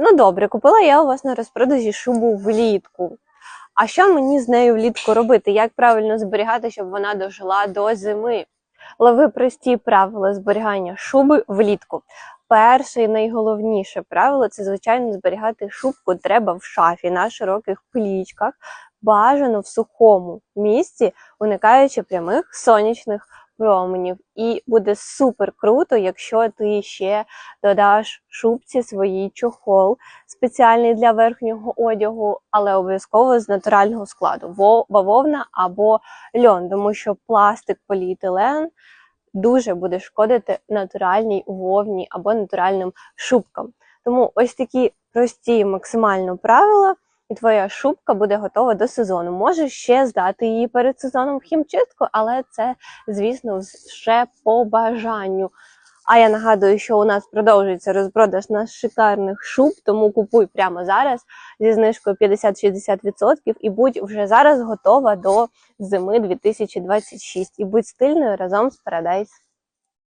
Ну добре, купила я у вас на розпродажі шубу влітку. А що мені з нею влітку робити? Як правильно зберігати, щоб вона дожила до зими? Лови прості правила зберігання шуби влітку. Перше і найголовніше правило це, звичайно, зберігати шубку треба в шафі на широких плічках, бажано в сухому місці, уникаючи прямих сонячних променів. І буде супер круто, якщо ти ще додаш шубці своїй чохол, спеціальний для верхнього одягу, але обов'язково з натурального складу во- бавовна або льон, тому що пластик поліетилен дуже буде шкодити натуральній вовні або натуральним шубкам. Тому ось такі прості максимально правила, і твоя шубка буде готова до сезону. Можеш ще здати її перед сезоном в хімчистку, але це, звісно, ще по бажанню. А я нагадую, що у нас продовжується розпродаж на шикарних шуб, тому купуй прямо зараз зі знижкою 50-60% і будь вже зараз готова до зими 2026. І будь стильною разом з Paradise.